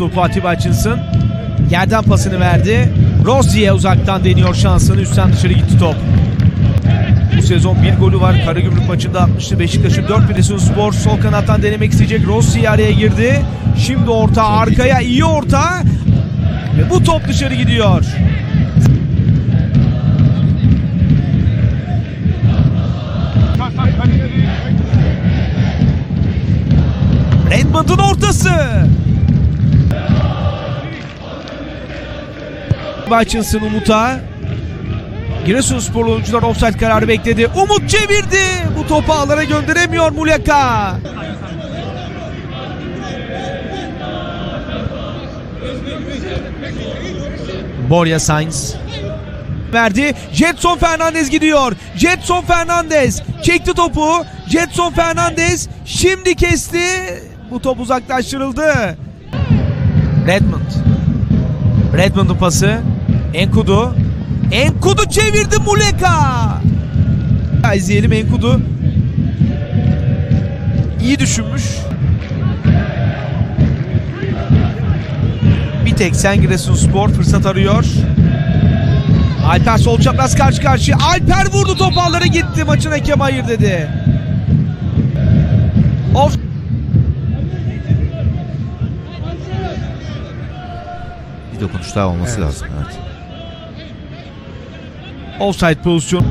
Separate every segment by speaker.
Speaker 1: topu Atiba Hutchinson. Yerden pasını verdi. Rozi'ye uzaktan deniyor şansını. Üstten dışarı gitti top. Bu sezon bir golü var. Karagümrük maçında atmıştı. Beşiktaş'ın 4 Spor sol kanattan denemek isteyecek. Rossi araya girdi. Şimdi orta arkaya iyi orta. Ve bu top dışarı gidiyor. Redmond'un ortası. Hutchinson Umut'a. Giresunsporlu oyuncular offside kararı bekledi. Umut çevirdi. Bu topu ağlara gönderemiyor Muleka. Borja Sainz verdi. Jetson Fernandez gidiyor. Jetson Fernandez çekti topu. Jetson Fernandez şimdi kesti. Bu top uzaklaştırıldı. Redmond. Redmond'un pası. Enkudu. Enkudu çevirdi Muleka. İzleyelim Enkudu. İyi düşünmüş. Bir tek sen Giresunspor fırsat arıyor. Alper sol çapraz karşı karşıya. Alper vurdu top gitti. Maçın hakem hayır dedi. Of.
Speaker 2: Bir dokunuş daha olması
Speaker 1: Evet.
Speaker 2: lazım. Evet.
Speaker 1: Offside pozisyon.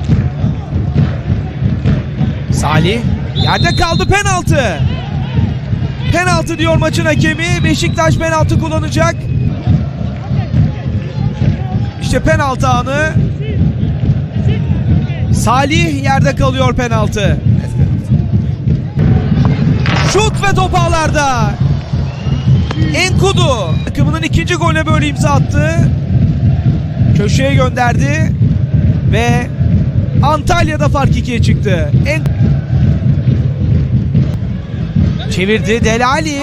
Speaker 1: Salih yerde kaldı penaltı. Penaltı diyor maçın hakemi. Beşiktaş penaltı kullanacak. İşte penaltı anı. Salih yerde kalıyor penaltı. Şut ve top ağlarda. Enkudu takımının ikinci golüne böyle imza attı. Köşeye gönderdi ve Antalya'da fark ikiye çıktı. En çevirdi Delali.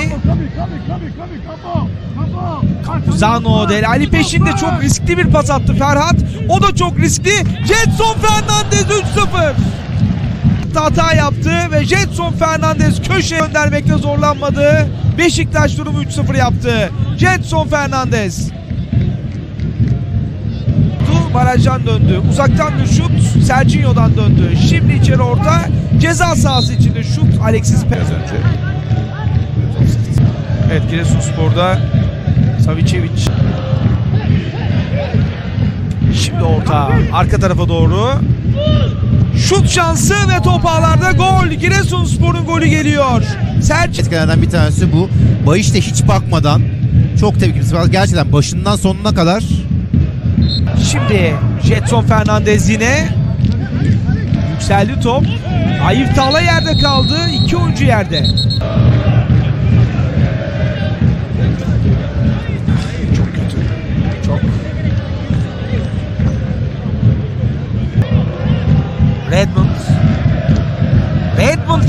Speaker 1: Zano Delali peşinde çok riskli bir pas attı Ferhat. O da çok riskli. Jetson Fernandez 3-0. Hata yaptı ve Jetson Fernandez köşeye göndermekte zorlanmadı. Beşiktaş durumu 3-0 yaptı. Jetson Fernandez. Barajdan döndü. Uzaktan bir şut Serginho'dan döndü. Şimdi içeri orta ceza sahası içinde şut Alexis Perez önce. Evet Giresunspor'da Savicevic. Şimdi orta arka tarafa doğru. Şut şansı ve top ağlarda gol. Giresunspor'un golü geliyor. Sergin
Speaker 2: Etkenlerden bir tanesi bu. Bayış da hiç bakmadan çok tepkimiz var. Gerçekten başından sonuna kadar
Speaker 1: Şimdi Jetson Fernandez yine yükseldi top. Ayıp Tala yerde kaldı. İki oyuncu yerde.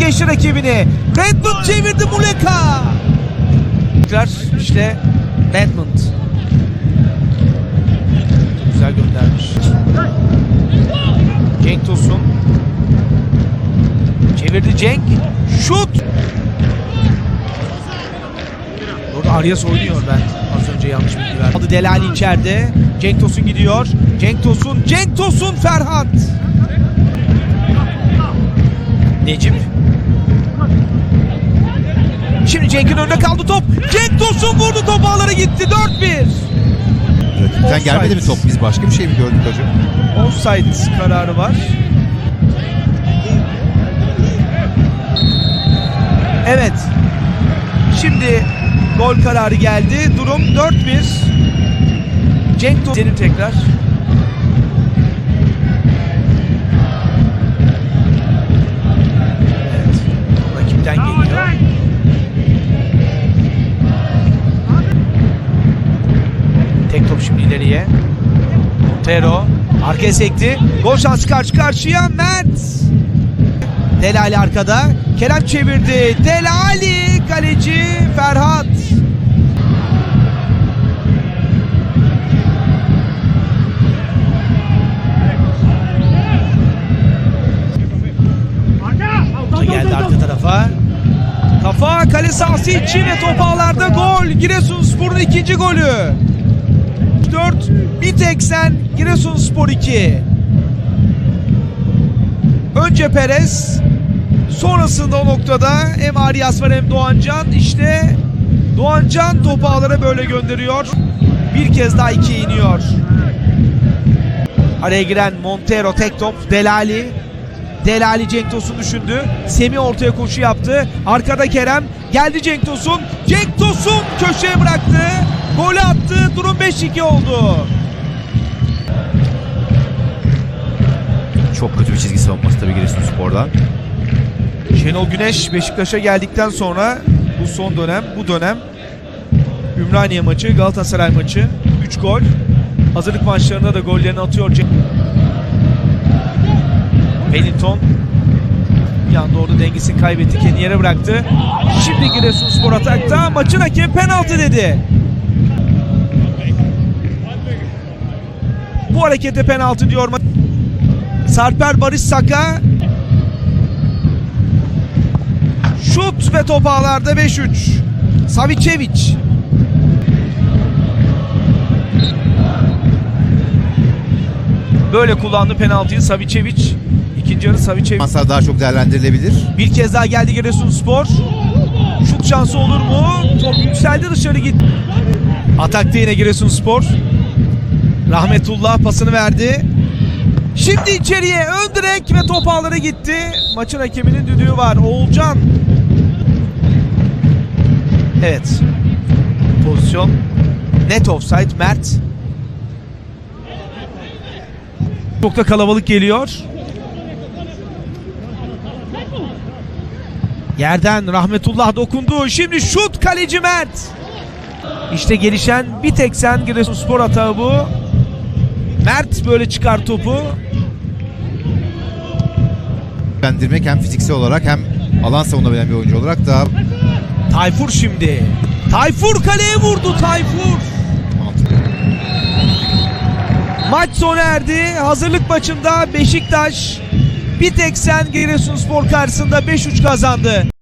Speaker 1: Geçti rakibini. Redmond çevirdi Muleka. Tekrar işte Redmond. Güzel göndermiş. Cenk Tosun. Çevirdi Cenk. Şut. Orada Arias oynuyor ben. Az önce yanlış bilgi verdim. Aldı Delali içeride. Cenk Tosun gidiyor. Cenk Tosun. Cenk Tosun Ferhat. Necip. Şimdi Cenk'in önünde kaldı top. Cenk Tosun vurdu top ağlara gitti. 4-1.
Speaker 2: rakipten gelmedi mi top? Biz başka bir şey mi gördük acaba?
Speaker 1: Offside kararı var. Evet. Şimdi gol kararı geldi. Durum 4-1. Cenk Tosun'un tekrar. İleriye. Montero arkaya sekti. Gol şansı karşı karşıya Mert. Delali arkada. Kerem çevirdi. Delali kaleci Ferhat. Geldi arka tarafa. Kafa kale sahası içi ve top ağlarda gol. Giresunspor'un ikinci golü. 4 bir tek sen Giresunspor 2. Önce Perez sonrasında o noktada hem Arias var hem Doğancan işte Doğancan topu ağlara böyle gönderiyor. Bir kez daha ikiye iniyor. Araya giren Montero tek top Delali Delali Cenk Tosun düşündü. Semih ortaya koşu yaptı. Arkada Kerem. Geldi Cenk Tosun. Cenk Tosun köşeye bıraktı. Golü attı. Durum 5-2 oldu.
Speaker 2: Çok kötü bir çizgi savunması tabii Giresunspor'dan.
Speaker 1: Şenol Güneş Beşiktaş'a geldikten sonra bu son dönem, bu dönem Ümraniye maçı, Galatasaray maçı 3 gol. Hazırlık maçlarında da gollerini atıyor. Wellington bir anda orada dengesini kaybetti. Kendi yere bıraktı. Şimdi Giresunspor atakta. Maçın hakemi penaltı dedi. Harekete penaltı diyor. Sarper Barış Saka Şut ve top ağlarda 5-3. Savicevic. Böyle kullandı penaltıyı Savicevic. İkinci yarı Savicevic.
Speaker 2: Manslar daha çok değerlendirilebilir.
Speaker 1: Bir kez daha geldi Giresunspor. Şut şansı olur mu? Top yükseldi dışarı gitti. Atakta yine Giresunspor. Rahmetullah pasını verdi. Şimdi içeriye ön direk ve top ağlara gitti. Maçın hakeminin düdüğü var. Oğulcan. Evet. Pozisyon. Net offside Mert. Çok da kalabalık geliyor. Yerden Rahmetullah dokundu. Şimdi şut kaleci Mert. İşte gelişen bir tek sen Giresunspor atağı bu. Mert böyle çıkar topu.
Speaker 2: Değerlendirmek hem fiziksel olarak hem alan savunabilen bir oyuncu olarak daha
Speaker 1: Tayfur şimdi. Tayfur kaleye vurdu Tayfur. Maç sona erdi. Hazırlık maçında Beşiktaş bir tek sen Giresunspor karşısında 5-3 kazandı.